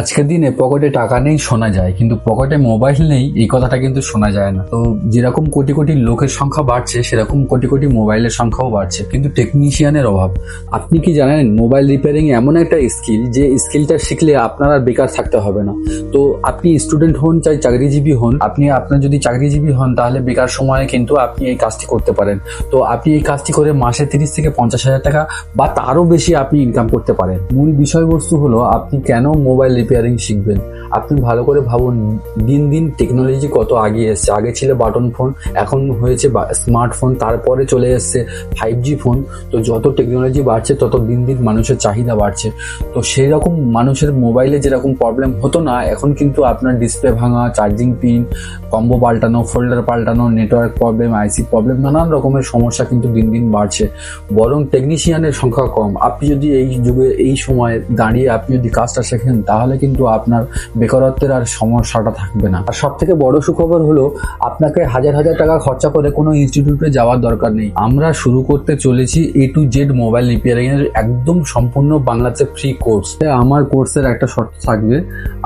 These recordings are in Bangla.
আজকের দিনে পকেটে টাকা নেই শোনা যায়, কিন্তু পকেটে মোবাইল নেই, এই কথাটা কিন্তু শোনা যায় না। তো যেরকম কোটি কোটি লোকের সংখ্যা বাড়ছে, সেরকম কোটি কোটি মোবাইলের সংখ্যাও বাড়ছে, কিন্তু টেকনিশিয়ানের অভাব। আপনি কি জানেন, মোবাইল রিপেয়ারিং এমন একটা স্কিল যে স্কিলটা শিখলে আপনার আর বেকার থাকতে হবে না। তো আপনি স্টুডেন্ট হন চাই চাকরিজীবী হন, আপনি আপনার যদি চাকরিজীবী হন, তাহলে বেকার সময়ে কিন্তু আপনি এই কাজটি করতে পারেন। তো আপনি এই কাজটি করে মাসে তিরিশ থেকে পঞ্চাশ হাজার টাকা বা তারও বেশি আপনি ইনকাম করতে পারেন। মূল বিষয়বস্তু হলো, আপনি কেন মোবাইল রিপেয়ারিং শিখবেন। আপনি ভালো করে ভাবুন, দিন দিন টেকনোলজি কত আগিয়ে এসছে। আগে ছিল বাটন ফোন এখন হয়েছে স্মার্টফোন তারপরে চলে এসছে ফাইভ জি ফোন তো যত টেকনোলজি বাড়ছে, তত দিন দিন মানুষের চাহিদা বাড়ছে। তো সেই রকম মানুষের মোবাইলে যেরকম প্রবলেম হতো না, এখন কিন্তু আপনার ডিসপ্লে ভাঙা চার্জিং পিন কম্বো পাল্টানো ফোল্ডার পাল্টানো নেটওয়ার্ক প্রবলেম আইসি প্রবলেম নানান রকমের সমস্যা কিন্তু দিন দিন বাড়ছে। বরং টেকনিশিয়ানের সংখ্যা কম। আপনি যদি এই যুগে, এই সময় দাঁড়িয়ে আপনি যদি কাজটা শেখেন, তাহলে কিন্তু আপনার বেকারত্বের আর সমস্যাটা থাকবে না। আর সব থেকে বড় সুখবর হলো, আপনাকে হাজার হাজার টাকা খরচা করে কোনো ইনস্টিটিউটে যাওয়ার দরকার নেই। আমরা শুরু করতে চলেছি A to Z mobile repairing এর একদম সম্পূর্ণ বাংলাতে ফ্রি কোর্স আমার কোর্সের একটা শর্ত থাকবে,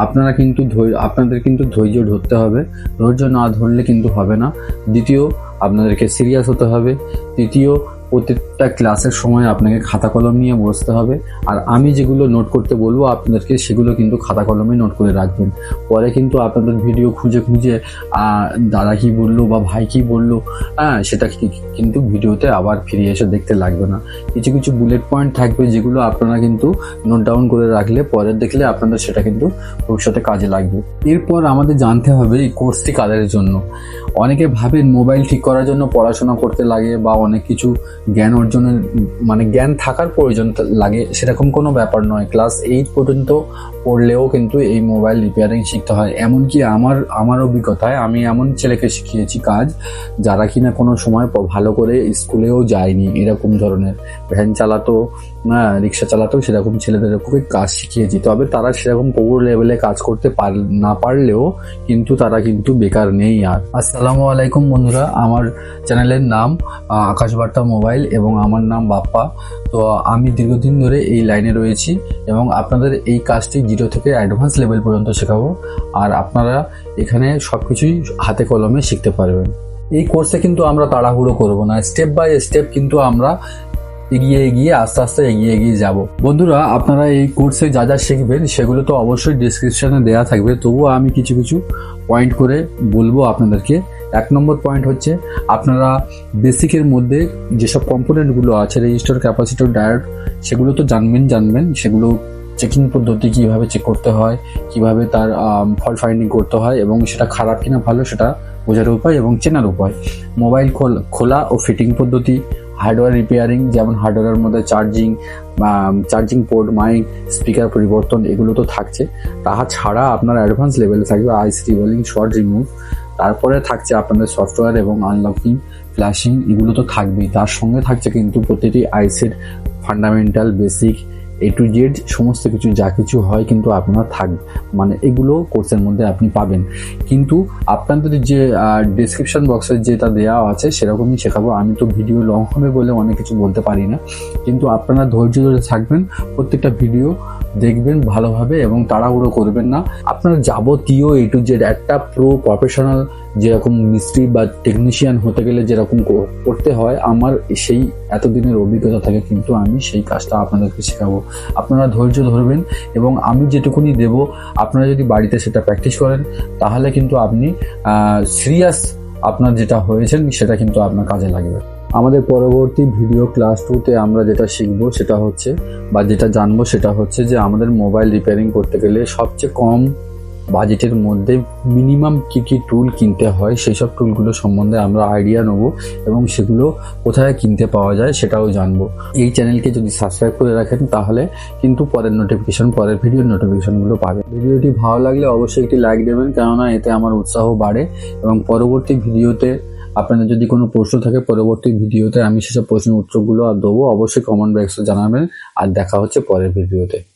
আপনারা কিন্তু আপনাদের কিন্তু ধৈর্য ধরতে হবে। ধৈর্য না ধরলে কিন্তু হবে না। দ্বিতীয়, আপনাদেরকে সিরিয়াস হতে হবে। তৃতীয় প্রত্যেকটা ক্লাসের সময় আপনাকে খাতা কলম নিয়ে বসতে হবে। আর আমি যেগুলো নোট করতে বলব, আপনাদেরকে সেগুলো কিন্তু খাতা কলমে নোট করে রাখবেন। পরে কিন্তু আপনাদের ভিডিও খুঁজে খুঁজে দাদা কী বলল বা ভাই কী বলল হ্যাঁ সেটা কিন্তু ভিডিওতে আবার ফিরে এসে দেখতে লাগবে না। কিছু কিছু বুলেট পয়েন্ট থাকবে যেগুলো আপনারা কিন্তু নোট ডাউন করে রাখলে পরে দেখলে আপনাদের সেটা কিন্তু ভবিষ্যতে কাজে লাগবে। এরপর আমাদের জানতে হবে এই কোর্সটি কাদের জন্য। অনেকে ভাবেন মোবাইল ঠিক করার জন্য পড়াশোনা করতে লাগে বা অনেক কিছু জ্ঞান অর্জনের মানে জ্ঞান থাকার প্রয়োজন লাগে সেরকম কোনো ব্যাপার নয়। ক্লাস এইট পর্যন্ত পড়লেও কিন্তু এই মোবাইল রিপেয়ারিং শিখতে হয়। এমনকি আমার আমার অভিজ্ঞতায় আমি এমন ছেলেকে শিখিয়েছি কাজ, যারা কিনা কোনো সময় ভালো করে স্কুলেও যায়নি এরকম ধরনের। ভ্যান চালাতো রিক্সা চালাতো সেরকম ছেলেদের পক্ষে কাজ শিখিয়েছি। তবে তারা সেরকম প্রবল লেভেলে কাজ করতে পার, না পারলেও কিন্তু তারা কিন্তু বেকার নেই আর। আসসালামু আলাইকুম বন্ধুরা, আমার চ্যানেলের নাম আকাশবার্তা মোবাইল এবং আমার নাম বাপ্পা। তো আমি দীর্ঘদিন ধরে এই লাইনে রয়েছি এবং আপনাদের এই কাজটি জিরো থেকে অ্যাডভান্স লেভেল পর্যন্ত শেখাবো। আর আপনারা এখানে সব কিছুই হাতে কলমে শিখতে পারবেন। এই কোর্সে কিন্তু আমরা তাড়াহুড়ো করব না। স্টেপ বাই স্টেপ কিন্তু আমরা এগিয়ে এগিয়ে, আস্তে আস্তে এগিয়ে এগিয়ে যাব। বন্ধুরা, আপনারা এই কোর্সে যা যা শিখবেন সেগুলো তো অবশ্যই ডিসক্রিপশনে দেওয়া থাকবে। তবুও আমি কিছু কিছু পয়েন্ট করে বলব আপনাদেরকে। এক নম্বর পয়েন্ট হচ্ছে আপনারা বেসিকের মধ্যে যেসব কম্পোনেন্টগুলো আছে রেজিস্টার ক্যাপাসিটর ডায়োড সেগুলো তো জানবেন জানবেন। সেগুলো চেকিং পদ্ধতি কীভাবে চেক করতে হয়, কীভাবে তার ফল ফাইন্ডিং করতে হয় এবং সেটা খারাপ কিনা ভালো সেটা বোঝার উপায় এবং চেনার উপায়। মোবাইল খোল- খোলা ও ফিটিং পদ্ধতি হার্ডওয়্যার রিপেয়ারিং যেমন হার্ডওয়্যারের মধ্যে charging charging port mic speaker পরিবর্তন, এগুলো তো থাকছে। তাহা ছাড়া আপনার অ্যাডভান্স লেভেলে থাকবে আইস রিভলিং শর্ট রিমুভ তারপরে থাকছে আপনাদের সফটওয়্যার এবং আনলকিং ফ্ল্যাশিং এগুলো তো থাকবেই। তার সঙ্গে থাকছে কিন্তু প্রতিটি আইসের fundamental basic A to Z সমস্ত কিছু, যা কিছু হয় কিন্তু আপনার থাকবে মানে এগুলো কোর্সের মধ্যে আপনি পাবেন। কিন্তু আপনাদের যে ডিসক্রিপশন বক্সে যেটা দেওয়া আছে সেরকমই শেখাবো। আমি তো ভিডিও লং হবে বলে অনেক কিছু বলতে পারি না। কিন্তু আপনারা ধৈর্য ধরে থাকবেন। প্রত্যেকটা ভিডিও দেখবেন ভালোভাবে এবং তাড়াহুড়ো করবেন না। আপনার যাবতীয় এ টু জেড একটা প্রো প্রফেশনাল যেরকম মিস্ত্রি বা টেকনিশিয়ান হতে গেলে যেরকম করতে হয়, আমার সেই এতদিনের অভিজ্ঞতা থেকে কিন্তু আমি সেই কাজটা আপনাদেরকে শেখাবো। আপনারা ধৈর্য ধরবেন এবং আমি যেটুকুনি দেব, আপনারা যদি বাড়িতে সেটা প্র্যাকটিস করেন, তাহলে কিন্তু আপনি সিরিয়াস আপনার যেটা হয়েছেন, সেটা কিন্তু আপনার কাজে লাগবে। আমাদের পরবর্তী ভিডিও ক্লাস টুতে আমরা যেটা শিখব সেটা হচ্ছে, বা যেটা জানব সেটা হচ্ছে যে আমাদের মোবাইল রিপেয়ারিং করতে গেলে সবচেয়ে কম বাজেটের মধ্যে মিনিমাম কি কি টুল কিনতে হয় সেই সব টুলগুলো সম্বন্ধে আমরা আইডিয়া নেব এবং সেগুলো কোথায় কিনতে পাওয়া যায় সেটাও জানব। এই চ্যানেলকে যদি সাবস্ক্রাইব করে রাখেন তাহলে কিন্তু পরের নোটিফিকেশন পরের ভিডিওর নোটিফিকেশনগুলো পাবেন। ভিডিওটি ভালো লাগলে অবশ্যই একটি লাইক দেবেন, কেননা এতে আমার উৎসাহ বাড়ে এবং পরবর্তী ভিডিওতে আপনাদের যদি কোনো প্রশ্ন থাকে, পরবর্তী ভিডিওতে আমি সেসব প্রশ্নের উত্তরগুলো আর দেবো, অবশ্যই কমেন্ট বক্সে জানাবেন। আর দেখা হচ্ছে পরের ভিডিওতে।